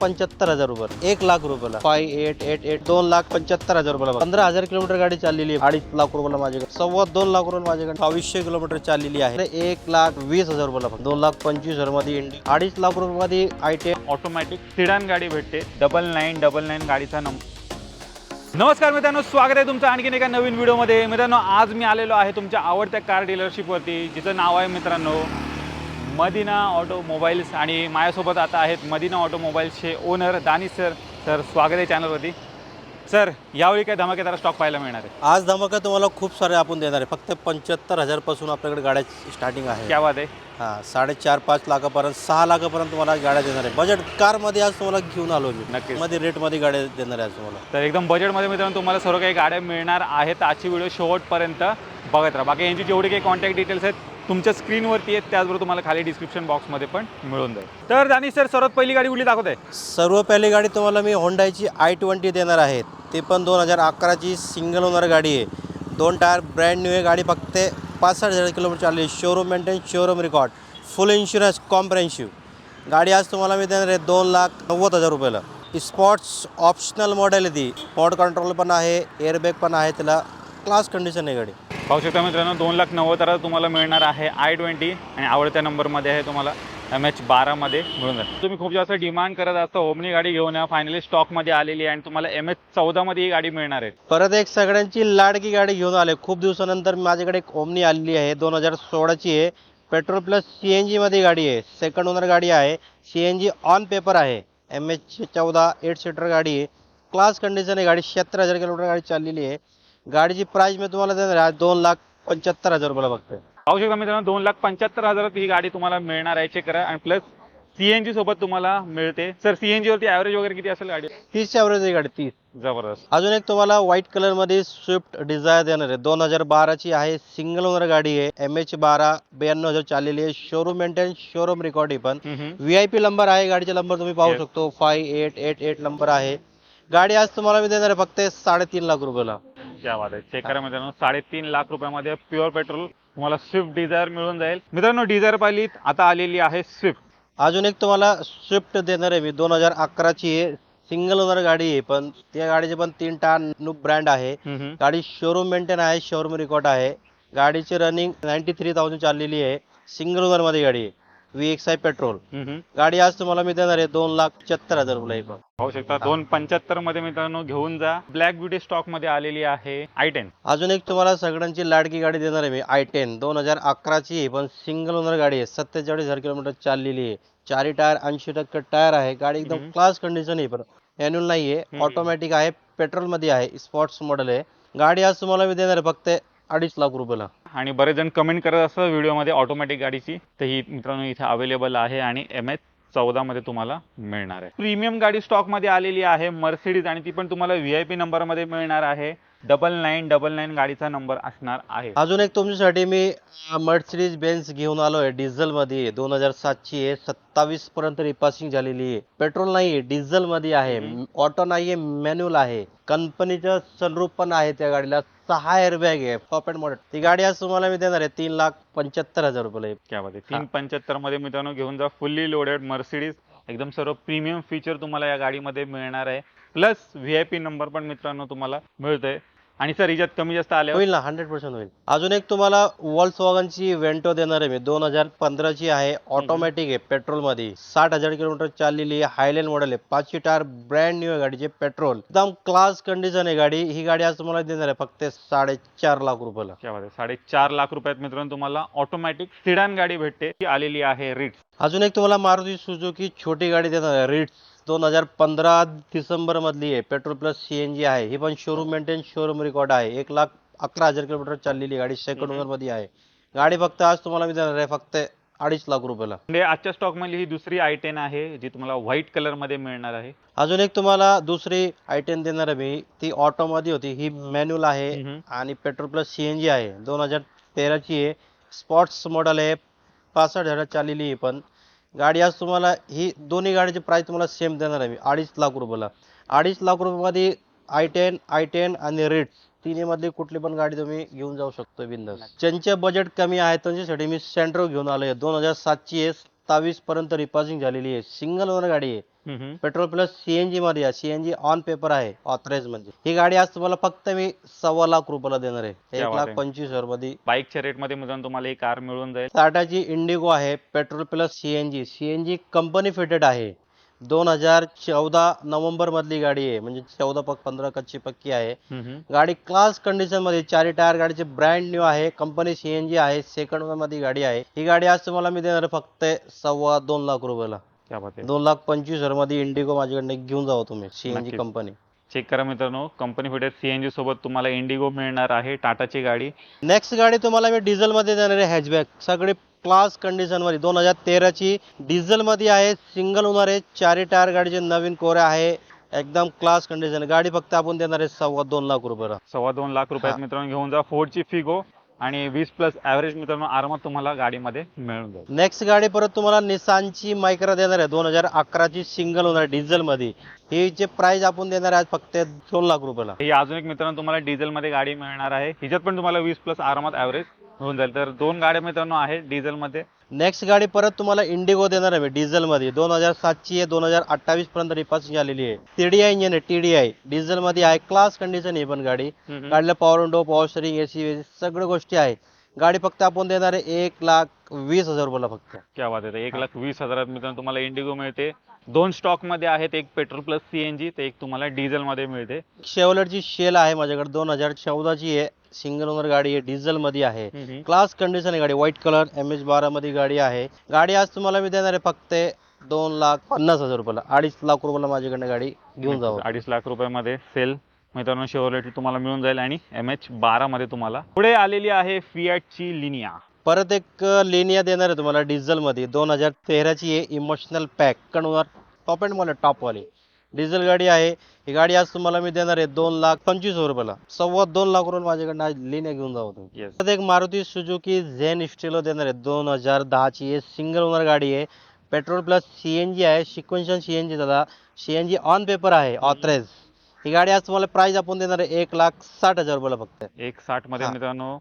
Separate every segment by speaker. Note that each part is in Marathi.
Speaker 1: पंच्याहत्तर हजार रुपये. एक लाख रुपयाला. फाय एट एट एट दोन लाख पंच्याहत्तर हजार रुपयाला पंधरा हजार किलोमीटर गाडी चाललेली आहे. अडीच लाख रुपयाला माझ्याकडे. सव्वा दोन लाख रुपये माझ्याकडे बावीसशे किलोमीटर चाललेली आहे. एक लाख वीस हजार रुपयाला दोन लाख पंचवीस हजारमध्ये इंडी. अडीच लाख रुपये मध्ये आय टी
Speaker 2: ऑटोमॅटिक सिडान गाडी भेटते. डबल नाईन डबल नाईन गाडीचा नंबर नमस्कार मित्रांनो स्वागत आहे तुमचं आणखीन एका नवीन व्हिडिओमध्ये मित्रांनो आज मी आलेलो आहे तुमच्या आवडत्या कार डीलरशिपवरती जिचं नाव आहे मित्रांनो मदिना ऑटोमोबाईल्स आणि माझ्यासोबत आता आहेत मदिना ऑटोमोबाईल्सचे ओनर दानिश सर. सर स्वागत आहे चॅनलवरती. सर यावेळी काय धमाकेदार स्टॉक पाहायला मिळणार आहे?
Speaker 1: आज धमाका तुम्हाला खूप सारे आपण देणार आहे. फक्त पंच्याहत्तर हजारपासून आपल्याकडे गाड्या स्टार्टिंग आहे.
Speaker 2: क्या बात आहे.
Speaker 1: हा साडेचार पाच लाखापर्यंत सहा लाखापर्यंत तुम्हाला गाड्या देणार आहे. बजेट कारमध्ये आज तुम्हाला घेऊन आलो मी.
Speaker 2: नक्कीच.
Speaker 1: मध्ये रेटमध्ये गाड्या देणार आहे आज तुम्हाला.
Speaker 2: तर एकदम बजेटमध्ये मित्रांनो तुम्हाला सर्व काही गाड्या मिळणार आहेत. आजची व्हिडिओ शेवटपर्यंत बघत राहा. बाकी यांची जेवढी काही कॉन्टॅक्ट डिटेल्स आहेत तुमच्या स्क्रीनवरती आहेत त्याचबरोबर तुम्हाला खाली डिस्क्रिप्शन बॉक्समध्ये पण मिळून जाईल. तर दानिश सर सर्वात पहिली गाडी कुठली दाखवत आहे
Speaker 1: सर्व पहिली गाडी तुम्हाला मी होंडायची आय ट्वेंटी देणार आहे. ते पण दोन हजार अकराची सिंगल ओनर गाडी आहे. दोन टायर ब्रँड न्यू आहे. गाडी फक्त पासष्ट हजार किलोमीटर चालली showroom maintain showroom record full insurance comprehensive गाडी आज तुम्हाला मी देणार आहे दोन लाख नव्वद हजार रुपयाला. स्पॉट्स ऑप्शनल मॉडेल आहे ती. पॉड कंट्रोल पण आहे एअरबॅग पण आहे त्याला क्लास कंडिशन आहे गाडी.
Speaker 2: पाहू शकता मित्रांनो दोन लाख नव्वद हजार तुम्हाला मिळणार आहे आय ट्वेंटी आणि आवडत्या नंबरमध्ये आहे तुम्हाला एम एच बारामध्ये मिळून जाईल. तुम्ही खूप जास्त डिमांड करत असता ओमनी गाडी घेऊन या फायनली स्टॉकमध्ये आलेली आहे आणि तुम्हाला एम एच चौदामध्ये ही गाडी मिळणार आहे.
Speaker 1: परत एक सगळ्यांची लाडकी गाडी घेऊन आले खूप दिवसानंतर माझ्याकडे एक ओमनी आलेली आहे दोन हजार सोळाची आहे. पेट्रोल प्लस सी एन जीमध्ये गाडी आहे. सेकंड ओनर गाडी आहे. C N G on paper आहे. एम एच चौदा एट सीटर गाडी आहे. क्लास कंडिशन आहे गाडी सत्तर हजार किलोमीटर गाडी चाललेली आहे. गाडीची प्राईस मी तुम्हाला देणार आहे. दोन लाख पंच्याहत्तर हजार रुपयाला बघतोय.
Speaker 2: पाहू शकता मित्रांनो दोन लाख पंच्याहत्तर हजारात ही गाडी तुम्हाला मिळणार आहे. चेक करा. आणि प्लस सीएनजी सोबत तुम्हाला मिळते. सर सीएनजी वरती ॲव्हरेज वगैरे किती असेल गाडी?
Speaker 1: तीस ॲव्हरेज आहे गाडी तीस.
Speaker 2: जबरदस्त.
Speaker 1: अजून एक तुम्हाला व्हाईट कलरमध्ये स्विफ्ट डिझायर देणार आहे. दोन हजार बाराची आहे सिंगल ओनर गाडी आहे. एम एच बारा ब्याण्णव हजार चाललेली आहे. शोरूम मेंटेन शोरूम रेकॉर्ड आहे पण.
Speaker 2: हम्म.
Speaker 1: व्ही आय पी नंबर आहे गाडीचा नंबर तुम्ही पाहू
Speaker 2: Yes.
Speaker 1: शकतो. Five eight eight eight number आहे. गाडी आज तुम्हाला मी देणार आहे फक्त साडेतीन लाख रुपयाला.
Speaker 2: क्या बात आहे. चेक करा मित्रांनो साडेतीन लाख रुपयामध्ये प्युअर पेट्रोल तुम्हाला स्विफ्ट डिझायर मिळून जाईल. मित्रांनो डिझायर पाहिलीत आता आलेली आहे स्विफ्ट
Speaker 1: अजून एक तुम्हाला स्विफ्ट देणार आहे मी. दोन हजार अकराची आहे. सिंगल ओनर गाडी आहे पण त्या गाडीचे पण तीन टार न्यू ब्रँड आहे. गाडी शोरूम मेंटेन आहे शोरूम रेकॉर्ड आहे. गाडीची रनिंग नाईन्टी थ्री थाउजंड चाललेली आहे. सिंगल ओनरमध्ये गाडी आहे. आय पेट्रोल गाडी आज तुम्हाला मी देणार आहे दोन लाख पंच्याहत्तर हजार रुपये.
Speaker 2: पाहू शकता दोन पंच्याहत्तरमध्ये मित्रांनो घेऊन जा. ब्लॅक ब्युटी स्टॉकमध्ये आलेली आहे आय टेन
Speaker 1: अजून एक तुम्हाला सगळ्यांची लाडकी गाडी देणार आहे मी आय टेन दोन हजार अकराची आहे पण सिंगल ओनर गाडी आहे. सत्तेचाळीस हजार किलोमीटर चाललेली आहे. चारी टायर ऐंशी टक्के टायर आहे. गाडी एकदम. क्लास कंडिशन आहे पण. मॅन्युअल नाही आहे. ऑटोमॅटिक आहे. पेट्रोलमध्ये आहे. स्पॉट्स मॉडेल आहे. गाडी आज तुम्हाला मी देणार आहे फक्त अडीच लाख रुपयाला.
Speaker 2: आणि बरेच जण कमेंट करत असतात व्हिडिओमध्ये ऑटोमॅटिक गाडीची. तर ही मित्रांनो इथे अवेलेबल आहे आणि एम एच चौदामध्ये तुम्हाला मिळणार आहे. प्रीमियम गाडी स्टॉकमध्ये आलेली आहे. मर्सिडीज आणि ती पण तुम्हाला व्ही आय पी नंबरमध्ये मिळणार आहे. डबल नाईन डबल नाईन गाडीचा नंबर असणार आहे.
Speaker 1: अजून एक तुमच्यासाठी मी मर्सिडीज बेन्स घेऊन आलो आहे डिझेल मध्ये दोन हजार सातची आहे. सत्तावीस पर्यंत रिपासिंग झालेली आहे. पेट्रोल नाही डिझेल मध्ये आहे. ऑटो नाही आहे मॅन्युअल आहे. कंपनीचं सनरूप पण आहे त्या गाडीला. सहा एअरबॅग आहे पॉपेट मॉडेल ती गाडी आज तुम्हाला मी देणार आहे तीन लाख पंच्याहत्तर हजार रुपयाला आहे.
Speaker 2: क्या बात आहे. तीन पंच्याहत्तरमध्ये मित्रांनो घेऊन जा फुल्ली लोडेड मर्सिडीज एकदम सर्व प्रीमियम फीचर तुम्हाला या गाडीमध्ये मिळणार आहे. Plus V I P number पण मित्रांनो तुम्हाला मिळतोय. आणि सर याच्यात कमी जास्त आल्यावर?
Speaker 1: होईल ना हंड्रेड पर्सेंट होईल. अजून एक तुम्हाला वॉल्स वॉगनची वेंटो देणार आहे मी. दोन हजार पंधराची आहे. ऑटोमॅटिक आहे पेट्रोलमध्ये साठ हजार किलोमीटर चाललेली हायलँड मॉडेल आहे. पाचशे टायर ब्रँड न्यू आहे गाडीचे पेट्रोल एकदम क्लास कंडिशन आहे गाडी. ही गाडी आज तुम्हाला देणार आहे फक्त साडेचार लाख रुपयाला.
Speaker 2: क्या बात आहे. साडेचार लाख रुपयात मित्रांनो तुम्हाला ऑटोमॅटिक सिडान गाडी भेटते. ती आलेली आहे रिट्स
Speaker 1: अजून एक तुम्हाला मारुती सुझुकी छोटी गाडी देणार आहे. रिट्स दोन हजार पंधरा डिसेंबर मधली आहे. पेट्रोल प्लस सीएनजी आहे. ही पण शोरूम मेंटेन शोरूम रेकॉर्ड आहे. एक लाख अकरा हजार किलोमीटर चाललेली गाडी सेकंड
Speaker 2: हम्म.
Speaker 1: ओनरमध्ये आहे. गाडी फक्त आज तुम्हाला मी देणार आहे फक्त अडीच लाख रुपयाला.
Speaker 2: म्हणजे आजच्या स्टॉक मधली ही दुसरी आय टेन आहे जी तुम्हाला व्हाईट कलरमध्ये मिळणार आहे.
Speaker 1: अजून एक तुम्हाला दुसरी आय टेन देणार आहे मी. ती ऑटो मध्ये होती. ही मॅन्युअल आहे. आणि पेट्रोल प्लस सीएनजी आहे. दोन हजार तेराची आहे. स्पॉट्स मॉडेल आहे. पासष्ट हजार चाललेली आहे पण. गाडी आज तुम्हाला ही दोन्ही गाडीची प्राइस तुम्हाला सेम देणार आहे मी अडीच लाख रुपयाला. अडीच लाख रुपयामध्ये आय टेन आय टेन आणि रिट्स तिन्ही मधली कुठली पण गाडी तुम्ही घेऊन जाऊ शकतो बिंदास. ज्यांचे बजेट कमी आहे त्यांच्यासाठी मी सेंट्रो घेऊन आलोय. दोन हजार सातची आहे सत्तावीसपर्यंत रिपासिंग झालेली आहे. सिंगल ओनर गाडी आहे. पेट्रोल प्लस सी एनमध्ये आहे. C N G on paper आहे ऑथराईज म्हणजे. ही गाडी आज तुम्हाला फक्त मी सव्वा लाख रुपयाला देणार आहे. एक लाख. पंचवीस हजारमध्ये.
Speaker 2: बाईकच्या रेटमध्ये मित्रांनो तुम्हाला ही कार मिळून जाईल.
Speaker 1: टाटाची इंडिगो आहे petrol plus C N G C N G company fitted आहे. दोन हजार चौदा नोव्हेंबर मधली गाडी आहे. म्हणजे चौदा पक पंधरा कच्ची पक्की आहे. गाडी क्लास कंडिशनमध्ये चारी टायर गाडीचे ब्रँड न्यू आहे. कंपनी सी एन जी आहे. सेकंडमध्ये गाडी आहे. ही गाडी आज तुम्हाला मी देणार फक्त सव्वा दोन लाख रुपयाला. दोन लाख पंचवीस हजारमध्ये इंडिगो माझ्याकडनं घेऊन जावं तुम्ही. सी एन जी
Speaker 2: नक्कीच.
Speaker 1: कंपनी
Speaker 2: चेक करा मित्रांनो. कंपनी फिटेड सीएनजी सोबत तुम्हाला इंडिगो मिळणार आहे. टाटाची गाडी.
Speaker 1: नेक्स्ट गाडी तुम्हाला मी डिझेल मध्ये देणार आहे हॅचबॅक सगळे क्लास कंडिशनमध्ये दोन हजार तेराची डिझेल मध्ये आहे सिंगल ओनर आहे चारी टायर गाडीचे नवीन कोरे आहे. एकदम क्लास कंडिशन. गाडी फक्त आपण देणार आहे सव्वा दोन लाख रुपयाला.
Speaker 2: सव्वा दोन लाख रुपयात. मित्रांनो घेऊन जा फोर्डची फिगो आणि वीस प्लस ॲव्हरेज मित्रांनो आरामात तुम्हाला गाडीमध्ये मिळून जाईल.
Speaker 1: नेक्स्ट गाडी परत तुम्हाला निसानची मायक्रा देणार आहे. दोन हजार अकराची सिंगल ओनर डिझेल मध्ये ही जे प्राइस आपण देणार आहे आज फक्त दोन लाख रुपयाला.
Speaker 2: ही अजून एक मित्रांनो तुम्हाला डिझेलमध्ये गाडी मिळणार आहे. हिच्यात पण तुम्हाला वीस प्लस आरामात ॲव्हरेज मिळून जाईल. तर दोन गाड्या मित्रांनो आहेत डिझेलमध्ये.
Speaker 1: नेक्स्ट गाडी परत तुम्हाला इंडिगो देणार आहे मी डिझेल मध्ये दोन हजार सातची आहे दोन हजार अठ्ठावीस पर्यंत रिपासिंग झालेली आहे. टीडीआय इंजिन आहे टीडीआय डिझेल मध्ये आहे क्लास कंडिशन आहे पण गाडी. गाडीला power window power steering AC सगळ्या गोष्टी आहे. गाडी फक्त आपण देणार आहे एक लाख वीस हजार रुपयाला फक्त.
Speaker 2: क्या बात आहे. एक लाख वीस हजारात मित्रांनो तुम्हाला इंडिगो मिळते. दोन स्टॉकमध्ये आहेत एक पेट्रोल प्लस सीएनजी तर एक तुम्हाला डिझेल मध्ये मिळते.
Speaker 1: शेवलरची शेल आहे माझ्याकडे दोन हजार चौदाची आहे. सिंगल ओनर गाडी आहे डिझेल मध्ये आहे क्लास कंडिशन आहे गाडी व्हाईट कलर एम एच बारा मध्ये गाडी आहे. गाडी आज तुम्हाला मी देणार आहे फक्त दोन लाख पन्नास हजार रुपयाला. अडीच लाख रुपयाला माझ्याकडनं गाडी घेऊन जावं.
Speaker 2: अडीच लाख रुपयामध्ये सेल. मित्रांनो शेवरलेट तुम्हाला मिळून जाईल आणि एम एच बारा मध्ये तुम्हाला पुढे आलेली आहे फियाटची लिनिया
Speaker 1: परत एक लेनिया देणार आहे तुम्हाला डिझेल मध्ये दोन हजार तेराची आहे इमोशनल पॅक कणवर टॉप अँड मला टॉप वाली. डिझेल गाडी आहे. ही गाडी आज तुम्हाला मी देणार आहे दोन लाख पंचवीस हजार रुपयाला. सव्वा दोन लाख रुपये माझ्याकडनं आज लेनिया घेऊन जावं तुम्ही. एक मारुती सुझुकी झेन स्टिलो देणार आहे. दोन हजार दहाची आहे सिंगल ओनर गाडी आहे. Petrol plus C N G आहे. सिक्वेन्शन सी एन जी दादा. C N G on paper आहे. ऑथराईज ही गाडी आज तुम्हाला प्राइस आपण देणार आहे एक लाख साठ हजार रुपयाला फक्त.
Speaker 2: एक साठमध्ये
Speaker 1: हा.
Speaker 2: मित्रांनो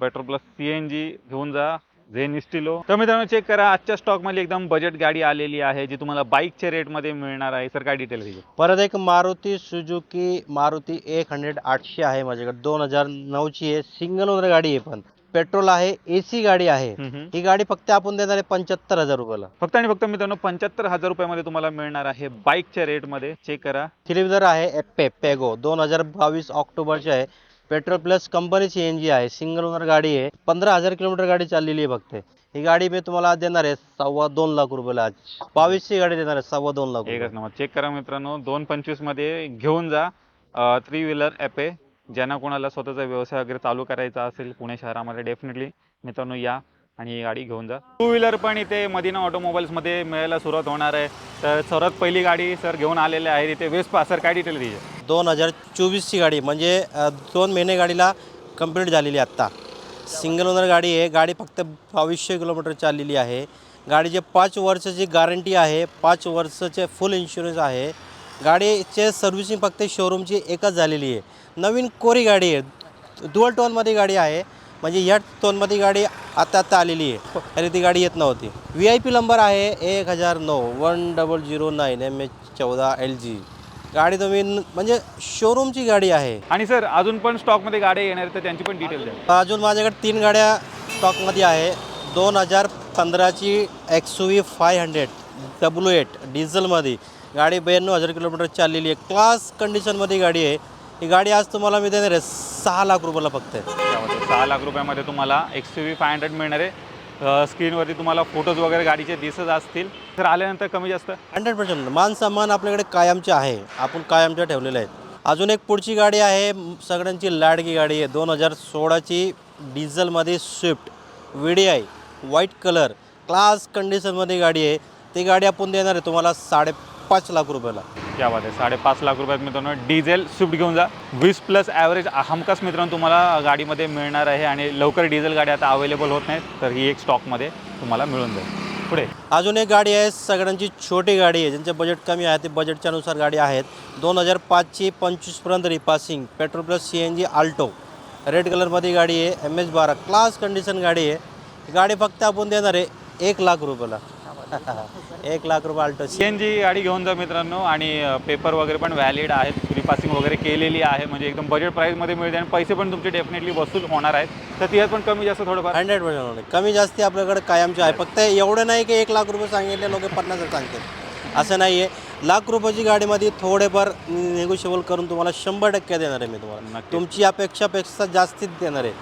Speaker 2: पेट्रोल प्लस सीएनजी घेऊन जा. झेन इस्टिलो तर मित्रांनो चेक करा. आजच्या स्टॉकमध्ये एकदम बजेट गाडी आलेली आहे जी तुम्हाला बाईकच्या रेटमध्ये मिळणार आहे. सर काय डिटेल
Speaker 1: परत एक मारुती सुझुकी मारुती एक हंड्रेड आठशे आहे माझ्याकडे. दोन हजार नऊची आहे. सिंगल ओनर गाडी आहे पण. पेट्रोल आहे एसी गाडी आहे. ही गाडी फक्त आपण देणार आहे पंच्याहत्तर हजार रुपयाला.
Speaker 2: फक्त आणि फक्त मित्रांनो पंच्याहत्तर हजार रुपयामध्ये तुम्हाला मिळणार आहे बाईकच्या रेटमध्ये. चेक करा.
Speaker 1: थ्री व्हीलर आहे पेगो दोन हजार बावीस ऑक्टोबरची आहे. Petrol plus company C N G आहे. सिंगल ओनर गाडी आहे. पंधरा हजार किलोमीटर गाडी चाललेली आहे फक्त. ही गाडी मी तुम्हाला आज देणार आहे सव्वा दोन लाख रुपयाला आज. बावीसची गाडी देणार आहे सव्वा दोन लाख
Speaker 2: एकच
Speaker 1: रुपये.
Speaker 2: नंबर. चेक करा मित्रांनो दोन पंचवीसमध्ये घेऊन जा. थ्री व्हीलर ॲपे ज्यांना कोणाला स्वतःचा व्यवसाय वगैरे चालू करायचा असेल पुणे शहरामध्ये डेफिनेटली मित्रांनो या आणि ही गाडी घेऊन जा. टू व्हीलर पण इथे मदिना ऑटोमोबाईल्समध्ये मिळायला सुरुवात होणार आहे. तर सर्वात पहिली गाडी सर घेऊन आलेले आहे इथे वेस्पा सर काय डिटेल दिली
Speaker 1: दोन हजार चोवीसची गाडी म्हणजे दोन महिने गाडीला कंप्लीट झालेली आहे आत्ता. सिंगल ओनर गाडी आहे. गाडी फक्त बावीसशे किलोमीटर चाललेली आहे. गाडीचे पाच वर्षाची गॅरंटी आहे. पाच वर्षाचे फुल इन्शुरन्स आहे. गाडीचे सर्व्हिसिंग फक्त शोरूमची एकच झालेली आहे. नवीन कोरी गाडी आहे. डुअल टोनमध्ये गाडी आहे. म्हणजे ह्या टोनमध्ये गाडी आता आता आलेली आहे. आणि ती गाडी येत नव्हती. व्ही आय पी नंबर आहे एक हजार नऊ one double zero nine M H चौदा एल जी गाडी तुम्ही न- म्हणजे शोरूमची गाडी आहे.
Speaker 2: आणि सर अजून पण स्टॉकमध्ये गाड्या येणार आहेत तर त्यांची पण डिटेल द्या.
Speaker 1: अजून माझ्याकडे तीन गाड्या स्टॉकमध्ये आहे. दोन हजार पंधराची X V five hundred W eight डिझेलमध्ये गाडी ब्याण्णव हजार किलोमीटर चाललेली आहे. क्लास कंडिशनमध्ये गाडी आहे. ही गाडी आज तुम्हाला मी देणार आहे सहा लाख रुपयाला फक्त.
Speaker 2: त्यामध्ये सहा लाख रुपयामध्ये तुम्हाला X U V five hundred मिळणार आहे. स्क्रीनवरती तुम्हाला फोटोज वगैरे गाडीचे दिसत असतील. तर आल्यानंतर कमी जास्त.
Speaker 1: Hundred percent. मान सन्मान आपल्याकडे कायमचे आहे. आपण कायमच्या ठेवलेले आहेत. अजून एक पुढची गाडी आहे. सगळ्यांची लाडकी गाडी आहे. दोन हजार सोळाची डिझेलमध्ये Swift V D I white colour class कंडिशनमध्ये गाडी आहे. ती गाडी आपण देणार आहे तुम्हाला साडे साडेपाच लाख रुपयाला.
Speaker 2: क्या बात आहे. साडेपाच लाख रुपयात मित्रांनो डिझेल स्विफ्ट घेऊन जा. वीस प्लस ॲव्हरेज हमखास मित्रांनो तुम्हाला गाडीमध्ये मिळणार आहे आणि लवकर डिझेल गाडी आता अवेलेबल होत नाहीत तर ही एक स्टॉकमध्ये तुम्हाला मिळून जाईल. पुढे.
Speaker 1: अजून एक गाडी आहे सगळ्यांची छोटी गाडी आहे. ज्यांचे बजेट कमी आहे ते बजेटच्या अनुसार गाडी आहेत. दोन हजार पाचची पंचवीसपर्यंत repassing petrol plus C N G Alto red कलरमध्ये गाडी आहे एम एच बारा. क्लास कंडिशन गाडी आहे. ही गाडी फक्त आपण देणार आहे एक लाख रुपयाला. एक लाख रुपये अल्टो
Speaker 2: सी एन जी गाडी घेऊन जा मित्रांनो आणि पेपर वगैरे पण व्हॅलिड आहेत रिपासिंग वगैरे केलेली आहे म्हणजे एकदम बजेट प्राईसमध्ये मिळते आणि पैसे पण तुमचे डेफिनेटली वसूल होणार आहेत. तर तिच्यात पण कमी जास्त थोडंफार.
Speaker 1: हंड्रेड पर्सेंट कमी जास्ती आपल्याकडे कायमचे आहे. फक्त एवढं नाही की एक लाख रुपये सांगितले लोक पन्नास सांगतील. असं नाही आहे लाख रुपयाची गाडीमध्ये थोडेफार निगोशिएबल करून तुम्हाला शंभर टक्के देणार आहे मी तुम्हाला. तुमची अपेक्षापेक्षा जास्तीच देणार आहे.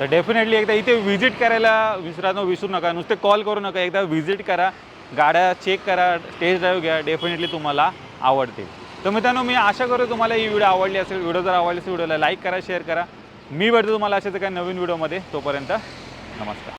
Speaker 2: तर डेफिनेटली एकदा इथे व्हिजिट करायला विसरा विसरू नका. नुसते कॉल करू नका. एकदा व्हिजिट करा. गाड्या चेक करा. टेस्ट ड्राईव्ह घ्या. डेफिनेटली तुम्हाला आवडतील तर मित्रांनो मी आशा करतो तुम्हाला ही व्हिडिओ आवडली असेल. व्हिडिओ जर आवडली असेल व्हिडिओला लाईक करा शेअर करा. मी भेटतो तुम्हाला अशाच काही नवीन व्हिडिओमध्ये तोपर्यंत नमस्कार.